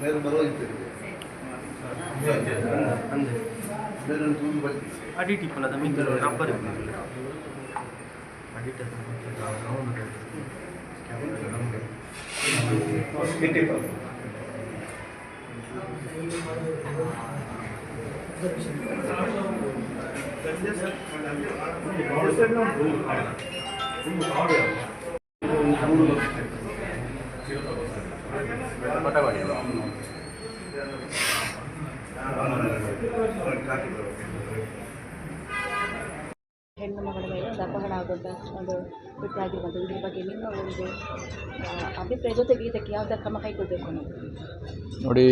ಬೇರೆ ಬರೋ ಇದ್ದೇವೆ ಬೇರೆ ಒಂದು ಅಡಿಟ್ ಇಪ್ಪಲ್ಲ ನಮ್ಮಿಂದ ರಬ್ಬರ್ ಅಡಿಟ್ ನಮಗೆ ಹೆಣ್ಣು ಮಗಳ ಮೇಲೆ ಒಂದು ಅಪಹರಣ ಆಗುವಂಥ ಒಂದು ಕೃತ್ಯ ಆಗಿರುವಂಥದ್ದು ಇದ್ರ ಬಗ್ಗೆ ನಿಮ್ಮ ಒಂದು ಅಭಿಪ್ರಾಯ ಜೊತೆಗೆ ಇದಕ್ಕೆ ಯಾವುದೇ ಕ್ರಮ ಕೈಗೊಳ್ಳಬೇಕು ಅನ್ನೋದು. ನೋಡಿ,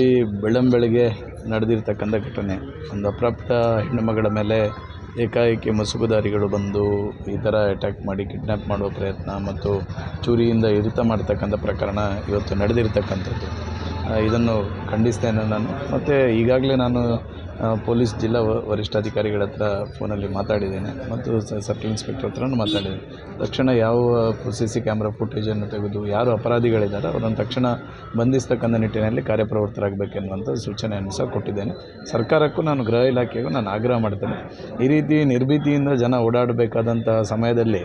ಬೆಳ್ಳಂಬೆಳಗ್ಗೆ ನಡೆದಿರ್ತಕ್ಕಂಥ ಘಟನೆ. ಒಂದು ಅಪ್ರಾಪ್ತ ಹೆಣ್ಣು ಮಗಳ ಮೇಲೆ ಏಕಾಏಕಿ ಮಸುಗುದಾರಿಗಳು ಬಂದು ಈ ಥರ ಅಟ್ಯಾಕ್ ಮಾಡಿ ಕಿಡ್ನ್ಯಾಪ್ ಮಾಡುವ ಪ್ರಯತ್ನ ಮತ್ತು ಚೂರಿಯಿಂದ ಇರಿತ ಮಾಡ್ತಕ್ಕಂಥ ಪ್ರಕರಣ ಇವತ್ತು ನಡೆದಿರ್ತಕ್ಕಂಥದ್ದು. ಇದನ್ನು ಖಂಡಿಸ್ತೇನೆ ನಾನು. ಮತ್ತು ಈಗಾಗಲೇ ನಾನು ಪೊಲೀಸ್ ಜಿಲ್ಲಾ ವರಿಷ್ಠಾಧಿಕಾರಿಗಳ ಹತ್ರ ಫೋನಲ್ಲಿ ಮಾತಾಡಿದ್ದೇನೆ ಮತ್ತು ಸರ್ಕಲ್ ಇನ್ಸ್ಪೆಕ್ಟರ್ ಹತ್ರನೂ ಮಾತಾಡಿದ್ದೇನೆ. ತಕ್ಷಣ ಯಾವ ಸಿ ಸಿ ಕ್ಯಾಮ್ರಾ ಫುಟೇಜನ್ನು ತೆಗೆದು ಯಾರು ಅಪರಾಧಿಗಳಿದ್ದಾರೆ ಅವರನ್ನು ತಕ್ಷಣ ಬಂಧಿಸ್ತಕ್ಕಂಥ ನಿಟ್ಟಿನಲ್ಲಿ ಕಾರ್ಯಪ್ರವೃತ್ತರಾಗಬೇಕೆನ್ನುವಂಥ ಸೂಚನೆಯನ್ನು ಸಹ ಕೊಟ್ಟಿದ್ದೇನೆ. ಸರ್ಕಾರಕ್ಕೂ ನಾನು ಗೃಹ ಇಲಾಖೆಗೂ ನಾನು ಆಗ್ರಹ ಮಾಡ್ತೇನೆ. ಈ ರೀತಿ ನಿರ್ಭೀತಿಯಿಂದ ಜನ ಓಡಾಡಬೇಕಾದಂತಹ ಸಮಯದಲ್ಲಿ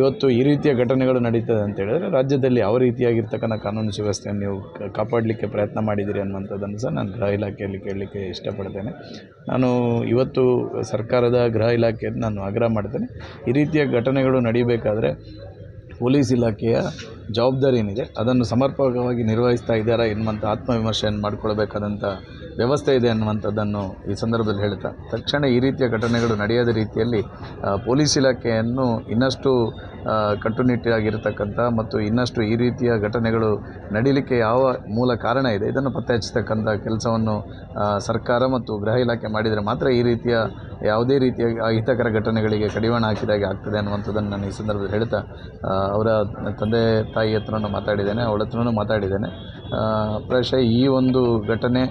ಇವತ್ತು ಈ ರೀತಿಯ ಘಟನೆಗಳು ನಡೀತದೆ ಅಂತ ಹೇಳಿದ್ರೆ ರಾಜ್ಯದಲ್ಲಿ ಯಾವ ರೀತಿಯಾಗಿರ್ತಕ್ಕಂಥ ಕಾನೂನು ಸುವ್ಯವಸ್ಥೆಯನ್ನು ನೀವು ಕಾಪಾಡಲಿಕ್ಕೆ ಪ್ರಯತ್ನ ಮಾಡಿದ್ದೀರಿ ಅನ್ನುವಂಥದ್ದನ್ನು ಸಹ ನಾನು ಗೃಹ ಇಲಾಖೆಯಲ್ಲಿ ಕೇಳಲಿಕ್ಕೆ ಇಷ್ಟಪಡ್ತೇನೆ. ನಾನು ಇವತ್ತು ಸರ್ಕಾರದ ಗೃಹ ಇಲಾಖೆಯನ್ನು ನಾನು ಆಗ್ರಹ ಮಾಡ್ತೇನೆ. ಈ ರೀತಿಯ ಘಟನೆಗಳು ನಡೀಬೇಕಾದ್ರೆ ಪೊಲೀಸ್ ಇಲಾಖೆಯ ಜವಾಬ್ದಾರಿ ಏನಿದೆ? ಅದನ್ನು ಸಮರ್ಪಕವಾಗಿ ನಿರ್ವಹಿಸ್ತಾ ಇದ್ದಾರಾ? ಎನ್ನುವಂಥ ಆತ್ಮವಿಮರ್ಶೆಯನ್ನು ಮಾಡಿಕೊಳ್ಬೇಕಾದಂಥ ವ್ಯವಸ್ಥೆ ಇದೆ ಅನ್ನುವಂಥದ್ದನ್ನು ಈ ಸಂದರ್ಭದಲ್ಲಿ ಹೇಳ್ತಾ, ತಕ್ಷಣ ಈ ರೀತಿಯ ಘಟನೆಗಳು ನಡೆಯದ ರೀತಿಯಲ್ಲಿ ಪೊಲೀಸ್ ಇಲಾಖೆಯನ್ನು ಇನ್ನಷ್ಟು ಕಟ್ಟುನಿಟ್ಟಾಗಿರತಕ್ಕಂಥ ಮತ್ತು ಇನ್ನಷ್ಟು ಈ ರೀತಿಯ ಘಟನೆಗಳು ನಡೀಲಿಕ್ಕೆ ಯಾವ ಮೂಲ ಕಾರಣ ಇದೆ, ಇದನ್ನು ಪತ್ತೆ ಹಚ್ಚತಕ್ಕಂಥ ಕೆಲಸವನ್ನು ಸರ್ಕಾರ ಮತ್ತು ಗೃಹ ಇಲಾಖೆ ಮಾಡಿದರೆ ಮಾತ್ರ ಈ ರೀತಿಯ ಯಾವುದೇ ರೀತಿಯ ಅಹಿತಕರ ಘಟನೆಗಳಿಗೆ ಕಡಿವಾಣ ಹಾಕಿದಾಗೆ ಆಗ್ತದೆ ಅನ್ನುವಂಥದ್ದನ್ನು ನಾನು ಈ ಸಂದರ್ಭದಲ್ಲಿ ಹೇಳ್ತಾ ಅವರ ತಂದೆ ತಾಯಿ ಹತ್ರನೂ ಮಾತಾಡಿದ್ದೇನೆ, ಅವಳ ಹತ್ರನೂ ಮಾತಾಡಿದ್ದೇನೆ. ಪ್ರಶ ಈ ಒಂದು ಘಟನೆ,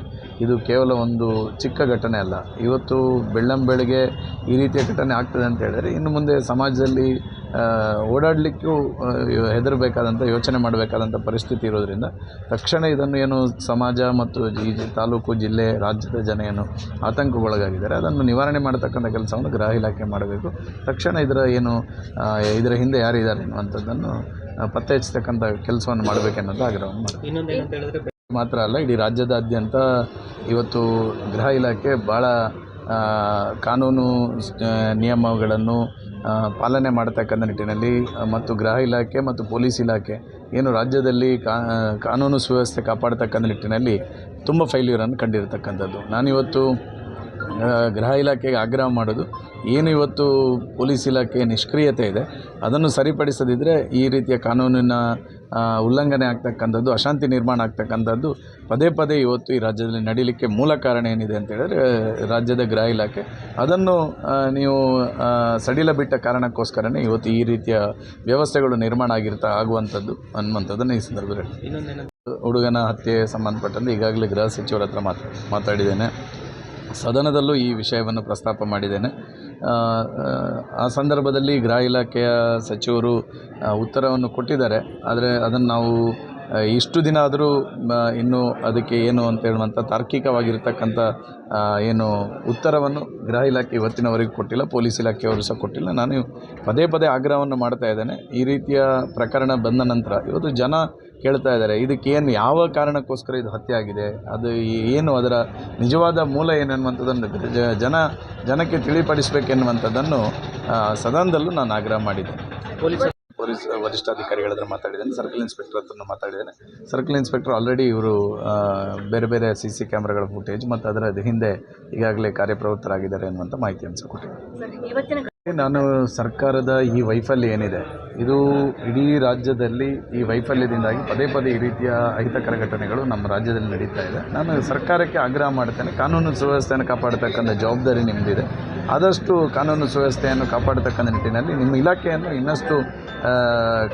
ಇದು ಕೇವಲ ಒಂದು ಚಿಕ್ಕ ಘಟನೆ ಅಲ್ಲ. ಇವತ್ತು ಬೆಳ್ಳಂಬೆಳಗ್ಗೆ ಈ ರೀತಿಯ ಘಟನೆ ಆಗ್ತದೆ ಅಂತ ಹೇಳಿದರೆ ಇನ್ನು ಮುಂದೆ ಸಮಾಜದಲ್ಲಿ ಓಡಾಡಲಿಕ್ಕೂ ಹೆದರಬೇಕಾದಂಥ ಯೋಚನೆ ಮಾಡಬೇಕಾದಂಥ ಪರಿಸ್ಥಿತಿ ಇರೋದರಿಂದ ತಕ್ಷಣ ಇದನ್ನು ಏನು ಸಮಾಜ ಮತ್ತು ಈ ಜಿ- ತಾಲೂಕು ಜಿಲ್ಲೆ ರಾಜ್ಯದ ಜನ ಏನು ಆತಂಕಗೊಳಗಾಗಿದ್ದಾರೆ. ಅದನ್ನು ನಿವಾರಣೆ ಮಾಡತಕ್ಕಂಥ ಕೆಲಸವನ್ನು ಗೃಹ ಇಲಾಖೆ ಮಾಡಬೇಕು. ತಕ್ಷಣ ಇದರ ಏನು ಇದರ ಹಿಂದೆ ಯಾರಿದ್ದಾರೆ ಅನ್ನುವಂಥದ್ದನ್ನು ಪತ್ತೆ ಹಚ್ಚತಕ್ಕಂಥ ಕೆಲಸವನ್ನು ಮಾಡಬೇಕೆನ್ನೋದು ಆಗ್ರಹವನ್ನು ಹೇಳಿದ್ರೆ ಮಾತ್ರ ಅಲ್ಲ ಇಡೀ ರಾಜ್ಯದಾದ್ಯಂತ ಇವತ್ತು ಗೃಹ ಇಲಾಖೆ ಭಾಳ ಕಾನೂನು ನಿಯಮಗಳನ್ನು ಪಾಲನೆ ಮಾಡತಕ್ಕಂಥ ನಿಟ್ಟಿನಲ್ಲಿ ಮತ್ತು ಗೃಹ ಇಲಾಖೆ ಮತ್ತು ಪೊಲೀಸ್ ಇಲಾಖೆ ಏನು ರಾಜ್ಯದಲ್ಲಿ ಕಾನೂನು ಸುವ್ಯವಸ್ಥೆ ಕಾಪಾಡತಕ್ಕಂಥ ನಿಟ್ಟಿನಲ್ಲಿ ತುಂಬ ಫೈಲ್ಯೂರನ್ನು ಕಂಡಿರತಕ್ಕಂಥದ್ದು. ನಾನಿವತ್ತು ಗೃಹ ಇಲಾಖೆಗೆ ಆಗ್ರಹ ಮಾಡೋದು, ಏನು ಇವತ್ತು ಪೊಲೀಸ್ ಇಲಾಖೆ ನಿಷ್ಕ್ರಿಯತೆ ಇದೆ, ಅದನ್ನು ಸರಿಪಡಿಸದಿದ್ದರೆ ಈ ರೀತಿಯ ಕಾನೂನಿನ ಉಲ್ಲಂಘನೆ ಆಗ್ತಕ್ಕಂಥದ್ದು, ಅಶಾಂತಿ ನಿರ್ಮಾಣ ಆಗ್ತಕ್ಕಂಥದ್ದು ಪದೇ ಪದೇ ಇವತ್ತು ಈ ರಾಜ್ಯದಲ್ಲಿ ನಡೀಲಿಕ್ಕೆ ಮೂಲ ಕಾರಣ ಏನಿದೆ ಅಂತ ಹೇಳಿದ್ರೆ, ರಾಜ್ಯದ ಗೃಹ ಇಲಾಖೆ. ಅದನ್ನು ನೀವು ಸಡಿಲ ಬಿಟ್ಟ ಕಾರಣಕ್ಕೋಸ್ಕರನೇ ಇವತ್ತು ಈ ರೀತಿಯ ವ್ಯವಸ್ಥೆಗಳು ನಿರ್ಮಾಣ ಆಗಿರ್ತಾ ಆಗುವಂಥದ್ದು ಅನ್ನುವಂಥದ್ದನ್ನು ಈ ಸಂದರ್ಭದಲ್ಲಿ ಹುಡುಗನ ಹತ್ಯೆ ಸಂಬಂಧಪಟ್ಟಂತೆ ಈಗಾಗಲೇ ಗೃಹ ಸಚಿವರ ಹತ್ರ ಮಾತು, ಮಾತಾಡಿದ್ದೇನೆ. ಸದನದಲ್ಲೂ ಈ ವಿಷಯವನ್ನು ಪ್ರಸ್ತಾಪ ಮಾಡಿದ್ದೇನೆ. ಆ, ಸಂದರ್ಭದಲ್ಲಿ ಗೃಹ ಇಲಾಖೆಯ ಸಚಿವರು ಉತ್ತರವನ್ನು ಕೊಟ್ಟಿದ್ದಾರೆ. ಆದರೆ ಅದನ್ನು ನಾವು ಇಷ್ಟು ದಿನ ಆದರೂ ಇನ್ನೂ ಅದಕ್ಕೆ ಏನು ಅಂತ ಹೇಳುವಂಥ ತಾರ್ಕಿಕವಾಗಿರ್ತಕ್ಕಂಥ ಏನು ಉತ್ತರವನ್ನು ಗೃಹ ಇಲಾಖೆ ಇವತ್ತಿನವರೆಗೂ ಕೊಟ್ಟಿಲ್ಲ ಪೊಲೀಸ್ ಇಲಾಖೆಯವರು ಸಹ ಕೊಟ್ಟಿಲ್ಲ. ನಾನು ಪದೇ ಪದೇ ಆಗ್ರಹವನ್ನು ಮಾಡ್ತಾ ಇದ್ದೇನೆ. ಈ ರೀತಿಯ ಪ್ರಕರಣ ಬಂದ ನಂತರ ಇವತ್ತು ಜನ ಕೇಳ್ತಾ ಇದ್ದಾರೆ. ಇದಕ್ಕೇನು ಯಾವ ಕಾರಣಕ್ಕೋಸ್ಕರ ಇದು ಹತ್ಯೆ ಆಗಿದೆ? ಅದು ಏನು ಅದರ ನಿಜವಾದ ಮೂಲ ಏನು ಅನ್ನುವಂಥದ್ದನ್ನು ಜನ ಜನಕ್ಕೆ ತಿಳಿಪಡಿಸಬೇಕೆನ್ನುವಂಥದ್ದನ್ನು ಸದನದಲ್ಲೂ ನಾನು ಆಗ್ರಹ ಮಾಡಿದ್ದೇನೆ ಪೊಲೀಸ್ ಪೊಲೀಸ್ ವರಿಷ್ಠಾಧಿಕಾರಿಗಳ ಹತ್ರ ಮಾತಾಡಿದ್ದೇನೆ. ಸರ್ಕಲ್ ಇನ್ಸ್ಪೆಕ್ಟರ್ ಹತ್ರ ಮಾತಾಡಿದ್ದೇನೆ. ಸರ್ಕಲ್ ಇನ್ಸ್ಪೆಕ್ಟರ್ ಆಲ್ರೆಡಿ ಇವರು ಬೇರೆ ಬೇರೆ ಸಿ ಸಿ ಕ್ಯಾಮ್ರಾಗಳ ಫುಟೇಜ್ ಮತ್ತು ಅದರ ಹಿಂದೆ ಈಗಾಗಲೇ ಕಾರ್ಯಪ್ರವೃತ್ತರಾಗಿದ್ದಾರೆ ಅನ್ನುವಂಥ ಮಾಹಿತಿ ಅನಿಸಿಕೊಟ್ಟಿದೆ ಇವತ್ತಿನ ನಾನು ಸರ್ಕಾರದ ಈ ವೈಫಲ್ಯ ಏನಿದೆ? ಇದು ಇಡೀ ರಾಜ್ಯದಲ್ಲಿ ಈ ವೈಫಲ್ಯದಿಂದಾಗಿ ಪದೇ ಪದೇ ಈ ರೀತಿಯ ಅಹಿತಕರ ಘಟನೆಗಳು ನಮ್ಮ ರಾಜ್ಯದಲ್ಲಿ ನಡೀತಾ ಇದೆ. ನಾನು ಸರ್ಕಾರಕ್ಕೆ ಆಗ್ರಹ ಮಾಡ್ತೇನೆ. ಕಾನೂನು ಸುವ್ಯವಸ್ಥೆಯನ್ನು ಕಾಪಾಡತಕ್ಕಂಥ ಜವಾಬ್ದಾರಿ ನಿಮ್ಮದಿದೆ ಆದಷ್ಟು ಕಾನೂನು ಸುವ್ಯವಸ್ಥೆಯನ್ನು ಕಾಪಾಡತಕ್ಕಂಥ ನಿಟ್ಟಿನಲ್ಲಿ ನಿಮ್ಮ ಇಲಾಖೆಯನ್ನು ಇನ್ನಷ್ಟು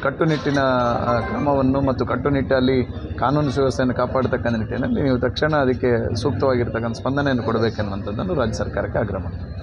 ಕಟ್ಟುನಿಟ್ಟಿನ ಕ್ರಮವನ್ನು ಮತ್ತು ಕಟ್ಟುನಿಟ್ಟಲ್ಲಿ ಕಾನೂನು ಸುವ್ಯವಸ್ಥೆಯನ್ನು ಕಾಪಾಡತಕ್ಕಂಥ ನಿಟ್ಟಿನಲ್ಲಿ ನೀವು ತಕ್ಷಣ ಅದಕ್ಕೆ ಸೂಕ್ತವಾಗಿರ್ತಕ್ಕಂಥ ಸ್ಪಂದನೆಯನ್ನು ಕೊಡಬೇಕೆನ್ನುವಂಥದ್ದನ್ನು ರಾಜ್ಯ ಸರ್ಕಾರಕ್ಕೆ ಆಗ್ರಹ ಮಾಡ್ತೀನಿ.